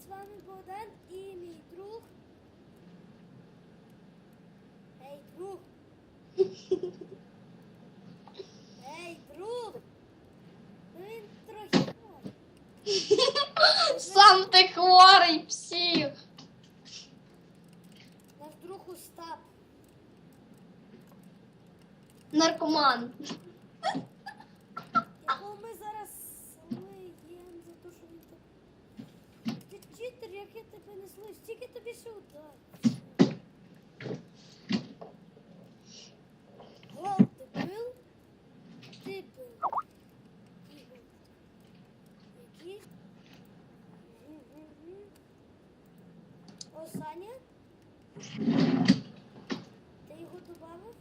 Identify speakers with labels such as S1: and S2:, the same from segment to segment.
S1: з вами Богдан і мій друг. Ей, друг. Ей, друг. Ну він трохи хворий.
S2: Сам ти хворий псих.
S1: Наш друг Остап.
S2: Наркоман.
S1: Якого ми зараз слиємо за те, що він так. Ти читер, як я тебе не слив, стільки тобі удар. Гол ти бив? Ти? Який? Мгм-мгм. О, Саня? Ти його добавив?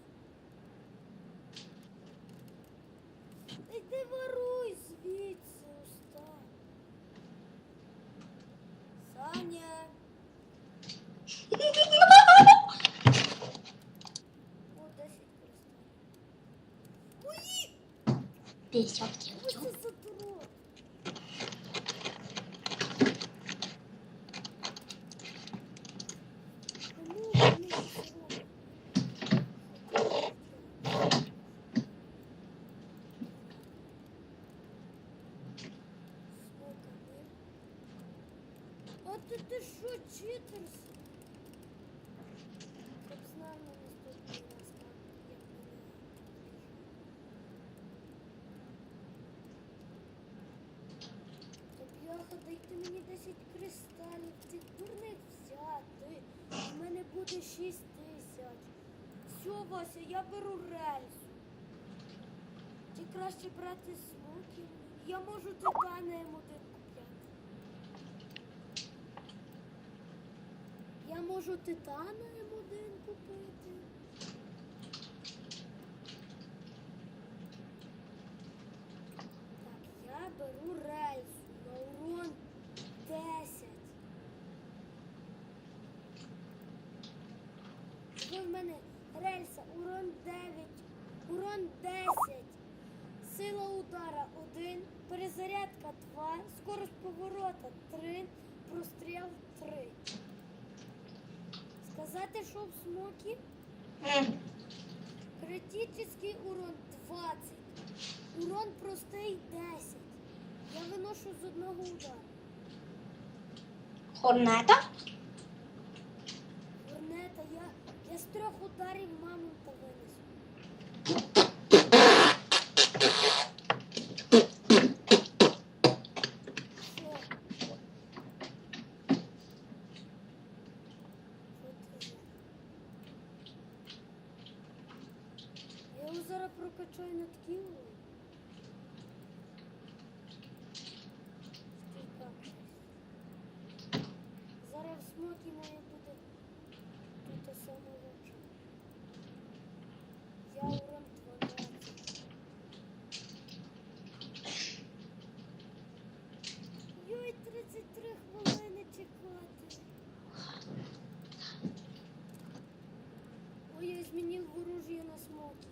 S1: Та Йди Саня. О, 10 кристалів. Ой,
S2: Пісять
S1: ось це за дурак. Кому вони це роблять? Смоками. А ти ти що, читерс? Щоб знав на наступний раз, як мене Та дайте мені 10 кристалів, цих дурних взяти. У мене буде 6 тисяч. Все, Вася, я беру рельсу. Чи краще брати смоки? Я можу титана М1 купляти. Я можу титана М1 купити. Так, я беру рельсу на урон 10. Це в мене рельса, урон 9, урон 10, сила удара 1, перезарядка 2, скорость поворота 3, простріл 3. Сказати, що в смокі? Критический урон 20. Урон простий 10. Я виношу з одного удару.
S2: Хорнета?
S1: Горнета, я, я з трьох ударів мамонта винесу. Що? Що це? Я зараз прокачаю над кілою. Скільки? Зараз в смокі має бути тут те саме лучше. Я урон 12. Йой, 33 хвилини чекати. Ой, я змінив ворожі на смокі.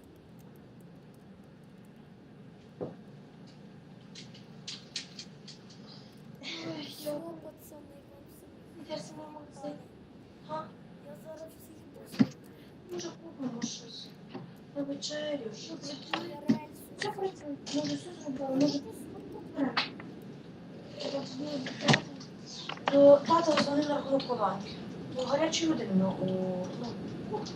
S1: Що, пацани, вам все?
S3: А,
S1: Я зараз всіх посадю.
S3: може купимо щось. На вечерю. Що
S1: рельсу.
S3: Це просто, може все зробили, може купимо. То тато дзвонив на рахунок колонки. Ну, гарячу людину у ну, кухні.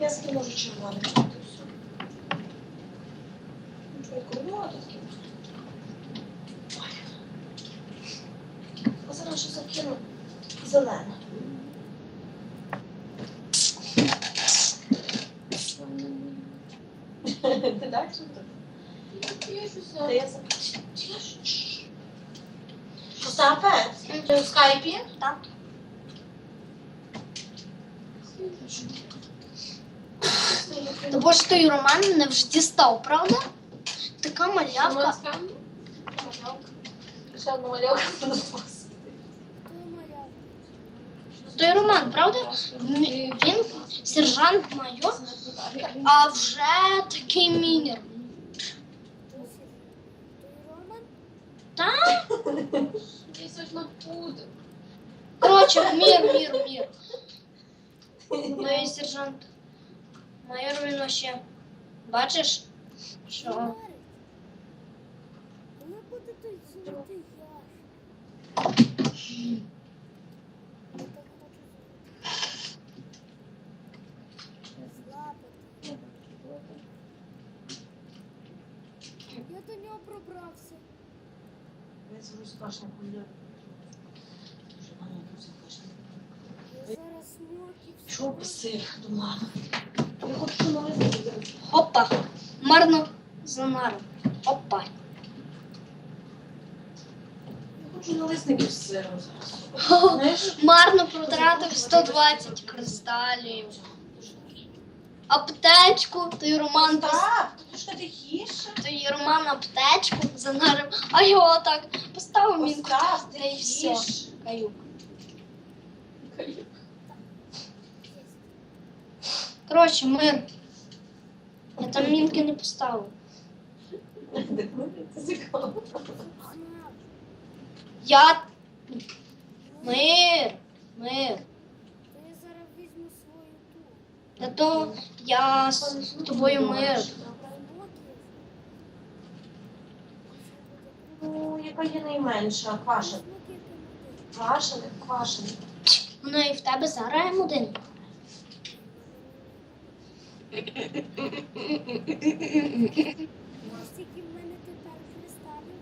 S3: Я собі можу червоне взяти все. Ну, чоловіку, ну, а тут таке. Ой. А зараз ще закину зелене. Ти так що тут? Та я. Остапе, ти у скайпі?
S2: Так. То бо ж той Роман мене вже дістав, правда? Така малявка.
S3: Ще одна малявка.
S2: Той Роман, правда? Він сержант майор, а вже такий мінер.
S4: Пудр.
S2: Коротше, мір, мір, мір. Мій сержант. Майор він вообще. Бачиш? Що?
S1: Коли буде так хочу злапати. Нього пробрався.
S3: Я хуйня. Дуже маленько закашляв.
S1: Я зараз.
S3: Чого без цих до мами? Я хочу зараз.
S2: Опа. Марно за наром. Опа.
S3: Хочу нализники з сиром зараз. Знаєш?
S2: Марно протратив 120 кристалів. Аптечку, той Роман пос-
S3: Так, ти що тихіше?
S2: той Роман аптечку за наром, а його так поставив мінку.
S3: Постав,
S2: Та й все.
S3: тихіше.
S2: Каюк. Коротше, мир. Я там мінки не поставив.
S3: Це цікаво.
S2: Я. Мир. Мир.
S1: То я зараз візьму свою ту.
S2: Та то я з тобою мир.
S3: Ну, яка є найменша?
S1: Ти
S3: Квашена, квашена.
S2: Ну і в тебе зараз один.
S1: Ось тільки в мене тепер кристалів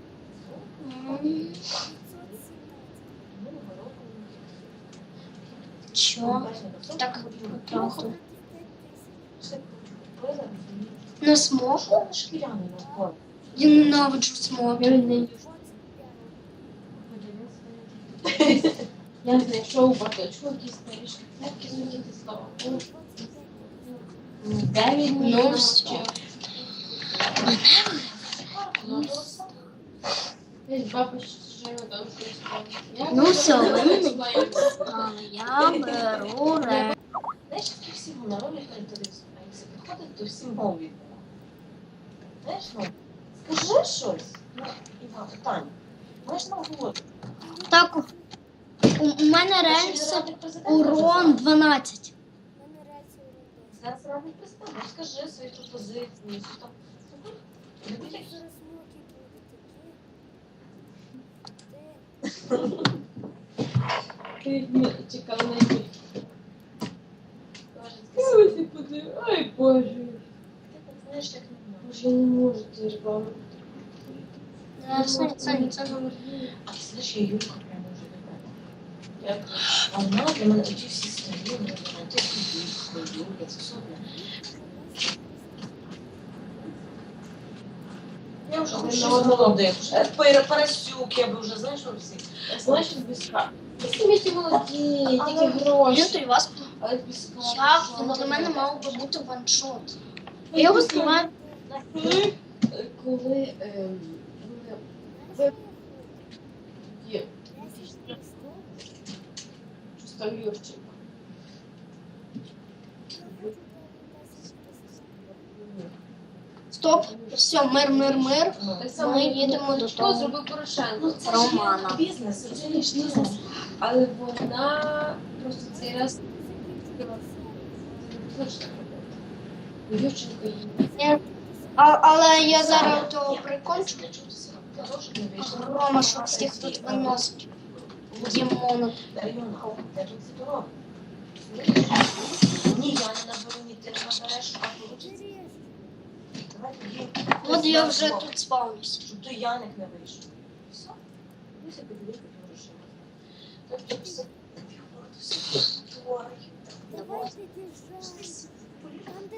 S2: Чо? Так,
S1: Просто
S2: правда.
S1: 5 тисяч.
S2: На смок?
S3: Що на шкіряний навколо?
S2: Я ненавиджу смок.
S1: 25.
S4: Я знайшов баточку, якісь старішки цепки мені дістав.
S1: 25.
S4: Дев'ять
S2: Ну, все.
S4: Я
S2: Ну, все, ви мене
S4: що я
S2: беру ре.
S3: Знаєш, всі народні характеристики, а підходить, то всі мові. Знаєш, ну, скажи щось. Ну, Іван, Таня, маєш на говорити.
S2: Так, у, у мене рельса урон 12.
S1: У мене рельси урон
S3: Зараз радий представ, розкажи свої пропозиції, що там.
S1: Такі.
S4: Ти чекав на них. Ой, ти. Ой, Боже.
S3: Ти так знаєш, як не
S4: Боже, я не можу, ти ж баба.
S3: А ти знаєш, я Юлька прямо вже не
S4: Як?
S3: А вона для мене ті всі старі, не знаю, ти Юлька, Юлька, це все. Я вже хочу щось молодих. Парасюк, я би вже, знаєш, всі.
S4: Знаєш, без ха. Ти ті молоді, тільки гроші.
S2: то й вас. Як? Він для мене мав би бути ваншот. Я його знімаю.
S4: Коли, коли ем, є
S1: я
S4: Юрчик.
S1: Я.
S2: Стоп, все, мир, мир, мир.
S4: Так само
S2: Ми їдемо до
S4: Що
S2: того.
S4: зробив Порошенко?
S3: Ну, це
S2: Романа.
S3: ж бізнес, розумієш, бізнес.
S4: Але вона просто цей раз
S2: А, але я зараз того прикончу. Рома, що всіх тут виносить.
S3: Дорога? Ні, я не наберу, ні ти не набереш, а.
S2: От я вже тут спавнюсь.
S3: Щоб той Яник не вийшов. Все. Дивися, подивися, гроші. Тобто все. Творог.
S1: Давай під'їжджай. Там, де